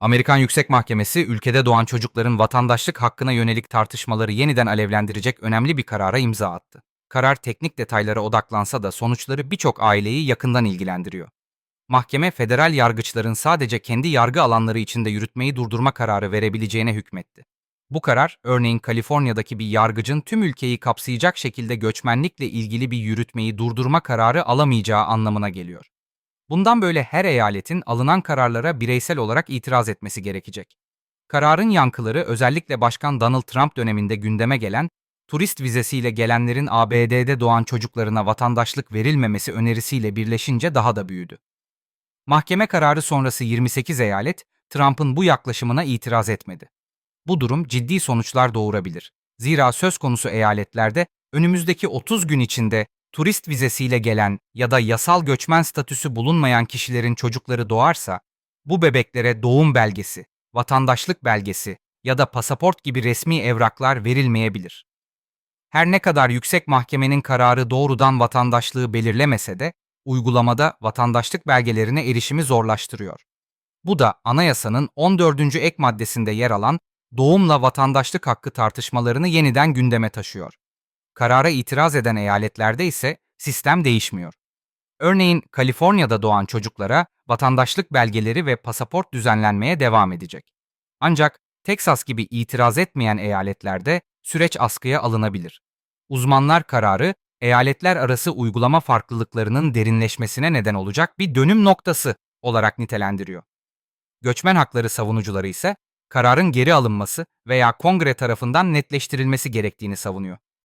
Amerikan Yüksek Mahkemesi ülkede doğan çocukların vatandaşlık hakkına yönelik tartışmaları yeniden alevlendirecek önemli bir karara imza attı. Karar teknik detaylara odaklansa da sonuçları birçok aileyi yakından ilgilendiriyor. Mahkeme federal yargıçların sadece kendi yargı alanları içinde yürütmeyi durdurma kararı verebileceğine hükmetti. Bu karar, örneğin Kaliforniya'daki bir yargıcın tüm ülkeyi kapsayacak şekilde göçmenlikle ilgili bir yürütmeyi durdurma kararı alamayacağı anlamına geliyor. Bundan böyle her eyaletin alınan kararlara bireysel olarak itiraz etmesi gerekecek. Kararın yankıları özellikle Başkan Donald Trump döneminde gündeme gelen turist vizesiyle gelenlerin ABD'de doğan çocuklarına vatandaşlık verilmemesi önerisiyle birleşince daha da büyüdü. Mahkeme kararı sonrası 28 eyalet Trump'ın bu yaklaşımına itiraz etmedi. Bu durum ciddi sonuçlar doğurabilir. Zira söz konusu eyaletlerde önümüzdeki 30 gün içinde turist vizesiyle gelen ya da yasal göçmen statüsü bulunmayan kişilerin çocukları doğarsa, bu bebeklere doğum belgesi, vatandaşlık belgesi ya da pasaport gibi resmi evraklar verilmeyebilir. Her ne kadar yüksek mahkemenin kararı doğrudan vatandaşlığı belirlemese de, uygulamada vatandaşlık belgelerine erişimi zorlaştırıyor. Bu da anayasanın 14. ek maddesinde yer alan doğumla vatandaşlık hakkı tartışmalarını yeniden gündeme taşıyor. Karara itiraz eden eyaletlerde ise sistem değişmiyor. Örneğin Kaliforniya'da doğan çocuklara vatandaşlık belgeleri ve pasaport düzenlenmeye devam edecek. Ancak Teksas gibi itiraz etmeyen eyaletlerde süreç askıya alınabilir. Uzmanlar kararı eyaletler arası uygulama farklılıklarının derinleşmesine neden olacak bir dönüm noktası olarak nitelendiriyor. Göçmen hakları savunucuları ise kararın geri alınması veya kongre tarafından netleştirilmesi gerektiğini savunuyor.